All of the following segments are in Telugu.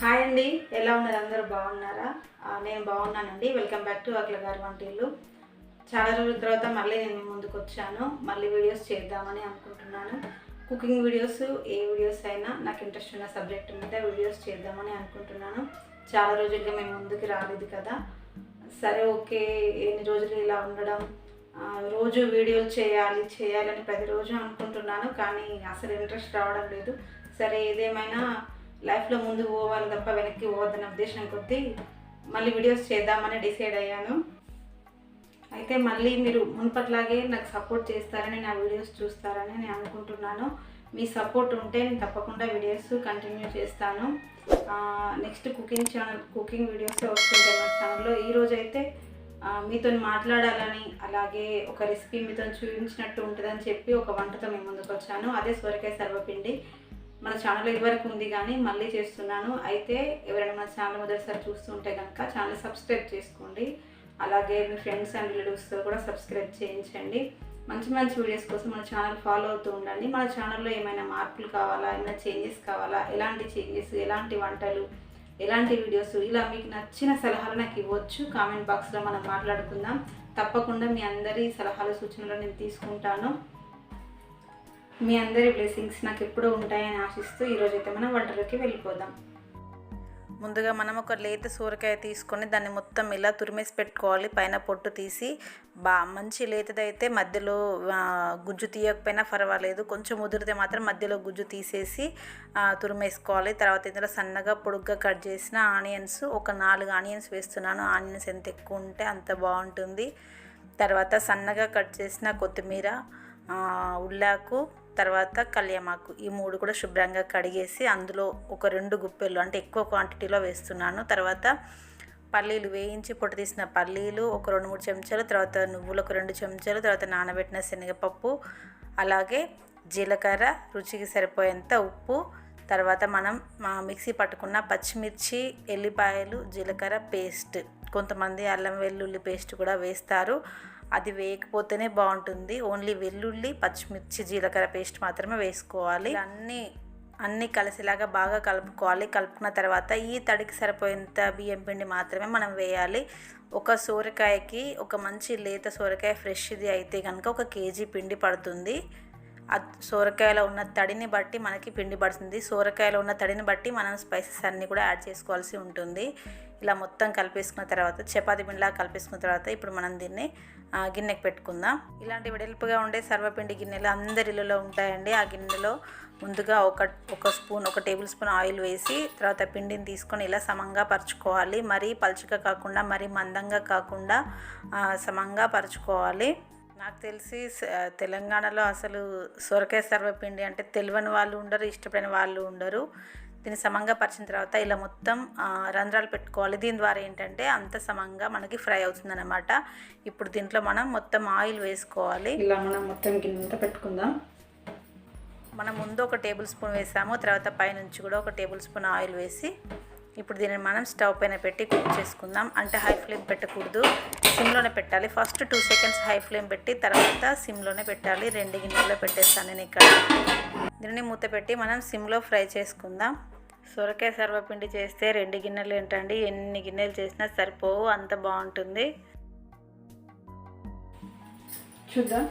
హాయ్ అండి ఎలా ఉన్నారు? అందరూ బాగున్నారా? నేను బాగున్నానండి. వెల్కమ్ బ్యాక్ టు అఖిల గారి వంటిల్లు. చాలా రోజుల తర్వాత మళ్ళీ నేను ముందుకు వచ్చాను. మళ్ళీ వీడియోస్ చేద్దామని అనుకుంటున్నాను. కుకింగ్ వీడియోస్ ఏ వీడియోస్ అయినా నాకు ఇంట్రెస్ట్ ఉన్న సబ్జెక్ట్ మీద వీడియోస్ చేద్దామని అనుకుంటున్నాను. చాలా రోజులుగా మేము ముందుకు రాలేదు కదా. సరే ఓకే. ఎన్ని రోజులు ఇలా ఉండడం? రోజు వీడియోలు చేయాలి చేయాలని ప్రతిరోజు అనుకుంటున్నాను కానీ అసలు ఇంట్రెస్ట్ రావడం లేదు. సరే ఏదేమైనా లైఫ్లో ముందుకు పోవాలి తప్ప వెనక్కి పోవద్దన్న ఉద్దేశం కొద్దీ మళ్ళీ వీడియోస్ చేద్దామని డిసైడ్ అయ్యాను. అయితే మళ్ళీ మీరు మునుపట్లాగే నాకు సపోర్ట్ చేస్తారని నా వీడియోస్ చూస్తారని నేను అనుకుంటున్నాను. మీ సపోర్ట్ ఉంటే నేను తప్పకుండా వీడియోస్ కంటిన్యూ చేస్తాను. Next cooking channel cooking videos వస్తుంటాయి మా ఛానల్లో ఈరోజు అయితే మీతో మాట్లాడాలని అలాగే ఒక రెసిపీ మీతో చూపించినట్టు ఉంటుందని చెప్పి ఒక వంటతో మేము ముందుకు వచ్చాను అదే సొరకాయ సర్వపిండి. మన ఛానల్ ఇదివరకు ఉంది కానీ మళ్ళీ చేస్తున్నాను. అయితే ఎవరైనా మన ఛానల్ మొదటిసారి చూస్తుంటే కనుక ఛానల్ సబ్స్క్రైబ్ చేసుకోండి. అలాగే మీ ఫ్రెండ్స్ అండ్ రిలేటివ్స్తో కూడా సబ్స్క్రైబ్ చేయించండి. మంచి మంచి వీడియోస్ కోసం మన ఛానల్ ఫాలో అవుతూ ఉండండి. మన ఛానల్లో ఏమైనా మార్పులు కావాలా? ఏమైనా చేంజెస్ కావాలా? ఎలాంటి చేంజెస్ ఎలాంటి వంటలు? ఎలాంటి వీడియోస్ ఇలా మీకు నచ్చిన సలహాలు నాకు ఇవ్వచ్చు. కామెంట్ బాక్స్లో మనం మాట్లాడుకుందాం. తప్పకుండా మీ అందరి సలహాలు సూచనలు నేను తీసుకుంటాను. మీ అందరి బ్లెస్సింగ్స్ నాకు ఎప్పుడూ ఉంటాయని ఆశిస్తూ ఈరోజు అయితే మనం వంటలోకి వెళ్ళిపోదాం. ముందుగా మనం ఒక లేత సూరకాయ తీసుకొని దాన్ని మొత్తం ఇలా తురిమేసి పెట్టుకోవాలి. పైన పొట్టు తీసి బా మంచి లేతదైతే మధ్యలో గుజ్జు తీయకపోయినా పర్వాలేదు. కొంచెం ముదిరితే మాత్రం మధ్యలో గుజ్జు తీసేసి తురిమేసుకోవాలి. తర్వాత ఇందులో సన్నగా పొడుగ్గా కట్ చేసిన ఆనియన్స్ ఒక నాలుగు ఆనియన్స్ వేస్తున్నాను. ఆనియన్స్ ఎంత ఎక్కువ ఉంటే అంత బాగుంటుంది. తర్వాత సన్నగా కట్ చేసిన కొత్తిమీర ఉల్లాకు తర్వాత కళ్యామాకు ఈ మూడు కూడా శుభ్రంగా కడిగేసి అందులో ఒక రెండు గుప్పెలు అంటే ఎక్కువ క్వాంటిటీలో వేస్తున్నాను. తర్వాత పల్లీలు వేయించి పొట్టు తీసిన పల్లీలు ఒక రెండు మూడు చెంచాలు తర్వాత నువ్వులు ఒక రెండు చెంచాలు తర్వాత నానబెట్టిన శనగపప్పు అలాగే జీలకర్ర రుచికి సరిపోయేంత ఉప్పు తర్వాత మనం మా మిక్సీ పట్టుకున్న పచ్చిమిర్చి ఎల్లిపాయలు జీలకర్ర పేస్ట్ కొంతమంది అల్లం వెల్లుల్లి పేస్ట్ కూడా వేస్తారు. అది వేయకపోతేనే బాగుంటుంది. ఓన్లీ వెల్లుల్లి పచ్చిమిర్చి జీలకర్ర పేస్ట్ మాత్రమే వేసుకోవాలి. అన్నీ అన్నీ కలిసేలాగా బాగా కలుపుకోవాలి. కలుపుకున్న తర్వాత ఈ తడికి సరిపోయేంత బియ్యం పిండి మాత్రమే మనం వేయాలి. ఒక సోరకాయకి ఒక మంచి లేత సోరకాయ ఫ్రెష్ది అయితే కనుక ఒక కేజీ పిండి పడుతుంది. ఆ సోరకాయలో ఉన్న తడిని బట్టి మనకి పిండి పడుతుంది. సోరకాయలో ఉన్న తడిని బట్టి మనం స్పైసెస్ అన్నీ కూడా యాడ్ చేసుకోవాల్సి ఉంటుంది. ఇలా మొత్తం కలిపేసుకున్న తర్వాత చపాతి పిండిలా కలిపేసుకున్న తర్వాత ఇప్పుడు మనం దీన్ని గిన్నెకి పెట్టుకుందాం. ఇలాంటి వెడల్పుగా ఉండే సర్వపిండి గిన్నెలు అందరి ఇళ్ళలో ఉంటాయండి. ఆ గిన్నెలో ముందుగా ఒక ఒక స్పూన్ ఒక టేబుల్ స్పూన్ ఆయిల్ వేసి తర్వాత పిండిని తీసుకొని ఇలా సమంగా పరుచుకోవాలి. మరీ పలుచగా కాకుండా మరీ మందంగా కాకుండా సమంగా పరుచుకోవాలి. నాకు తెలిసి తెలంగాణలో అసలు సొరకాయ సర్వపిండి అంటే తెలియని వాళ్ళు ఉండరు ఇష్టపడిన వాళ్ళు ఉండరు. దీన్ని సమంగా పరిచిన తర్వాత ఇలా మొత్తం రంధ్రాలు పెట్టుకోవాలి. దీని ద్వారా ఏంటంటే అంత సమంగా మనకి ఫ్రై అవుతుందన్నమాట. ఇప్పుడు దీంట్లో మనం మొత్తం ఆయిల్ వేసుకోవాలి. ఇలా మనం మొత్తం గిన్నెంతా పెట్టుకుందాం. మనం ముందు ఒక టేబుల్ స్పూన్ వేసాము తర్వాత పైనుంచి కూడా ఒక టేబుల్ స్పూన్ ఆయిల్ వేసి ఇప్పుడు దీన్ని మనం స్టవ్ పైన పెట్టి కుక్ చేసుకుందాం. అంటే హై ఫ్లేమ్ పెట్టకూడదు. సిమ్లోనే పెట్టాలి. First two seconds high flame పెట్టి తర్వాత సిమ్లోనే పెట్టాలి. రెండు గిన్నెల్లో పెట్టేస్తాను నేను ఇక్కడ. దీన్ని మూత పెట్టి మనం సిమ్లో ఫ్రై చేసుకుందాం. సొరకాయ సర్వపిండి చేస్తే రెండు గిన్నెలు ఏంటండి? ఎన్ని గిన్నెలు చేసినా సరిపోవు. అంత బాగుంటుంది. చూద్దాం.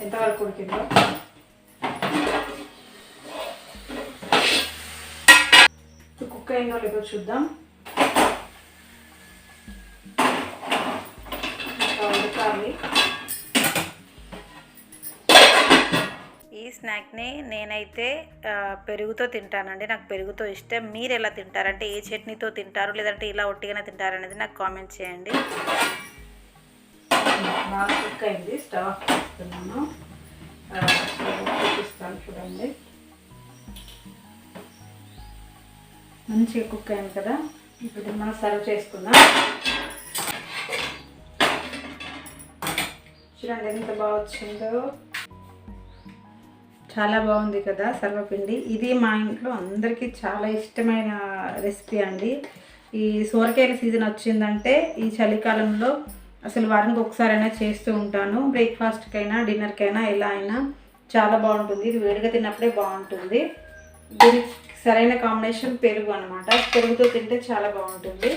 ఎంతవరకు ఉడికిందో. కుక్ అయిందో లేదో చూద్దాం. ఉడకాలి. ఈ స్నాక్ని నేనైతే పెరుగుతో తింటానండి. నాకు పెరుగుతో ఇష్టం. మీరు ఎలా తింటారంటే ఏ చట్నీతో తింటారు లేదంటే ఇలా ఒట్టిగానే తింటారు అనేది నాకు కామెంట్ చేయండి. బాగా కుక్ అయింది స్టవ్ చూపిస్తాను చూడండి. మంచిగా కుక్ అయింది కదా? ఇప్పుడు మనం సర్వ్ చేసుకుందాం. చూడండి ఎంత బాగా వచ్చిందో. చాలా బాగుంది కదా సర్వపిండి. ఇది మా ఇంట్లో అందరికీ చాలా ఇష్టమైన రెసిపీ అండి. ఈ సోరకాయల సీజన్ వచ్చిందంటే ఈ చలికాలంలో అసలు వారానికి ఒకసారైనా చేస్తూ ఉంటాను. బ్రేక్ఫాస్ట్కైనా డిన్నర్కైనా ఎలా అయినా చాలా బాగుంటుంది. ఇది వేడిగా తిన్నప్పుడే బాగుంటుంది. దీనికి సరైన కాంబినేషన్ పెరుగు అనమాట పెరుగుతో తింటే చాలా బాగుంటుంది.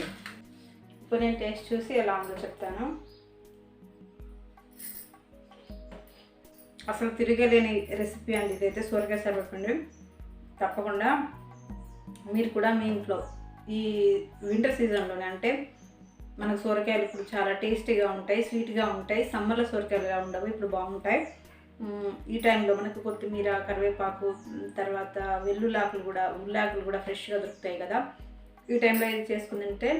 ఇప్పుడు నేను టేస్ట్ చూసి ఎలా ఉందో చెప్తాను. అసలు తిరగలేని రెసిపీ అండి ఇదైతే. సూరకాయ సర్వపిండి తప్పకుండా మీరు కూడా మీ ఇంట్లో ఈ వింటర్ సీజన్లోనే అంటే మనకు సొరకాయలు ఇప్పుడు చాలా టేస్టీగా ఉంటాయి స్వీట్గా ఉంటాయి సమ్మర్లో సొరకాయలు ఎలా ఉండవు ఇప్పుడు బాగుంటాయి. ఈ టైంలో మనకు కొత్తిమీర కరివేపాకు తర్వాత వెల్లుల్లాకులు కూడా ఉల్లాకులు కూడా ఫ్రెష్గా దొరుకుతాయి కదా. ఈ టైంలో ఇది చేసుకుని తింటే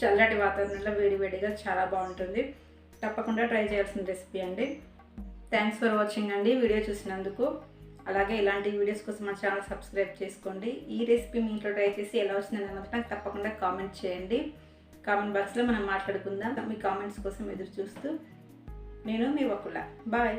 చల్లటి వాతావరణంలో వేడివేడిగా చాలా బాగుంటుంది. తప్పకుండా ట్రై చేయాల్సిన రెసిపీ అండి. థ్యాంక్స్ ఫర్ వాచింగ్ అండి వీడియో చూసినందుకు. అలాగే ఇలాంటి వీడియోస్ కోసం మా ఛానల్ సబ్స్క్రైబ్ చేసుకోండి. ఈ రెసిపీ మీ ఇంట్లో ట్రై చేసి ఎలా వచ్చిందని మాత్రం నాకు తప్పకుండా కామెంట్ చేయండి. కామెంట్ బాక్స్లో మనం మాట్లాడుకుందాం. మీ కామెంట్స్ కోసం ఎదురు చూస్తూ నేను మీ వకుల. బాయ్